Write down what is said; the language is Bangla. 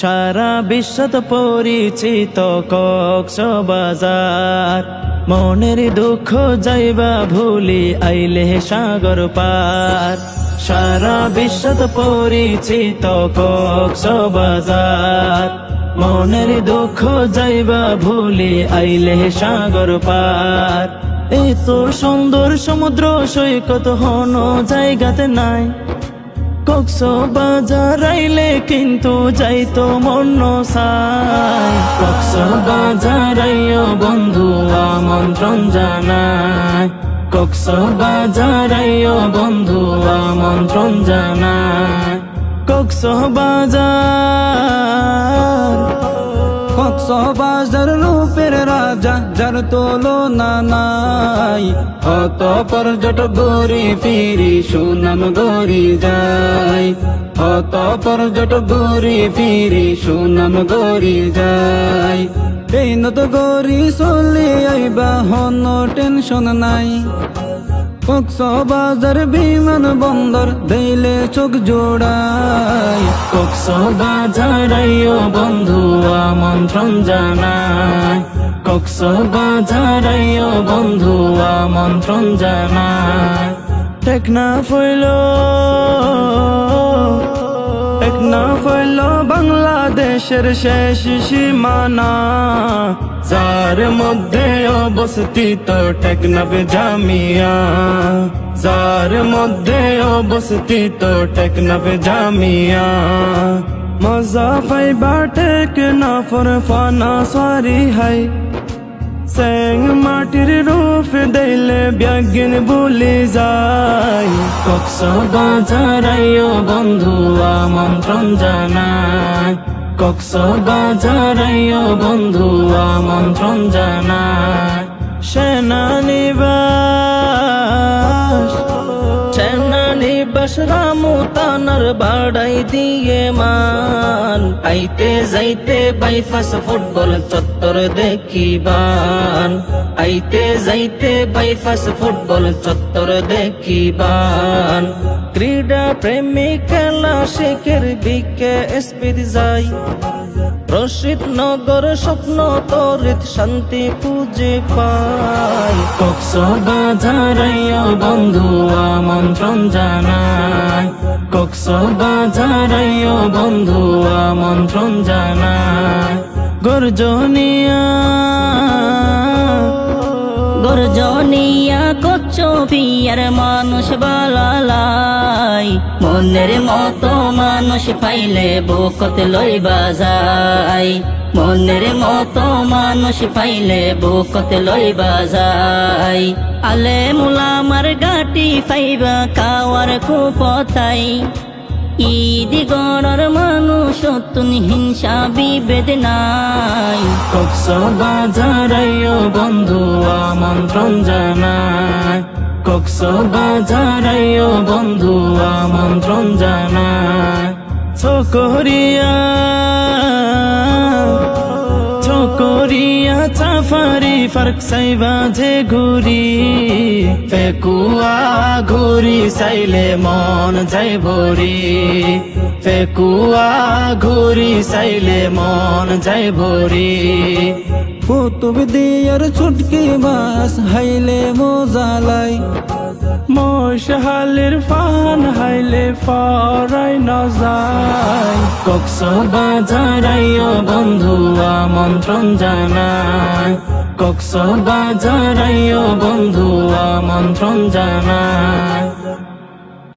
সারা বিশ্বত পরিচিত কক্সবাজার। মনের দুঃখ যাইবা ভুলি আইলে সাগর পার। সারা বিশ্বত পরিচিত কক্সবাজার। মনের দুঃখ যাইবা ভুলি আইলে সাগর পার। এই তো সুন্দর সমুদ্র সৈকত হন জায়গাতে নাই। কক্স বাজার আইলে কিন্তু যাইতো মন সাই কক্সো বাজার আইও বন্ধু, আমন্ত্রণ জানায়। কক্সো বাজার আইও বন্ধু, আমন্ত্রণ জানায়। কক্সো বাজার কক্সবাজার রূপের রাজা, যার তুলনা নাই অত পর্যটক গরি ফিরি, সুনাম গরি যায় অত পর্যটক গরি ফিরি, সুনাম গরি যায় এই নত গরি চলি আইবা, হন টেনশন নাই। কক্সবাজার বিমান বন্দর দিলে চোখ জোড়ায়। কক্স বাজার বন্ধু আমন্ত্রণ জানায়। কক্স বাজার বন্ধু আমন্ত্রণ জানায়। টেকনা ফইল টেকনা ফইল বাংলাদেশের শেষ সীমানা। যার মধ্যে অবস্থিত টেকনাফ জামিয়া যার মধ্যে অবস্থিত টেকনাফ জামিয়া মজা পাইবা টেকনাফর ফানা সারি হাই স্যাং মাটির রূপ দেলে ব্যাগিন বলে যায় কক্স বাজার আইও বন্ধু আমন্ত্রণ জানায় কক্স বাজার আইও বন্ধু আমন্ত্রণ জানায় বাড়াই দিয়ে মান। আইতে যাইতে বাইফাস ফুটবল চত্বর দেখিবান। আইতে যাইতে বাইফাস ফুটবল চত্বর দেখিবান। ক্রীড়া প্রেমী খেলা শেখের বিকে এসপিদ যাই। রশিদ নগর স্বপ্ন তরিত শান্তি পুজে পায় কক্স বাজার বন্ধু আমন্ত্রণ জানাই। কক্স বাজারাইয়া বন্ধু আমন্ত্রণ জানাই। গর্জনিয়া গর্জনিয়া। কচ্ছ পিয়ার মানুষ বালালাই। মনের মতো মানুষ পাইলে বকত লই বাজাই। মনের মতো মানুষ পাইলে বকত লই বাজাই। আলে মুলামার গাটি পাইবা কাওয়ার কুপতাই ঈদি গড়র মানুষ তুন হিংসা, বিভেদ নাই। কক্স বাজার বন্ধু, আমন্ত্রণ জানায় কক্স বাজার বন্ধু, আমন্ত্রণ জানায় চকরিয়া চকরিয়া চাফারি, ফার্ক সাইবা যে ঘুরি ফেকুয়া ঘুরি চাইলে মন যাই ভরি। ফেকুয়া ঘুরি চাইলে মন যাই ভরি। কুতুব দিয়ার ছুটকি বাস, হাইলে মোজালাই মশালের ফান হাইলে ফরাই নজাই কক্স বাজার বন্ধু, আমন্ত্রণ জানাই। কক্স বাজার বন্ধু, আমন্ত্রণ জানায়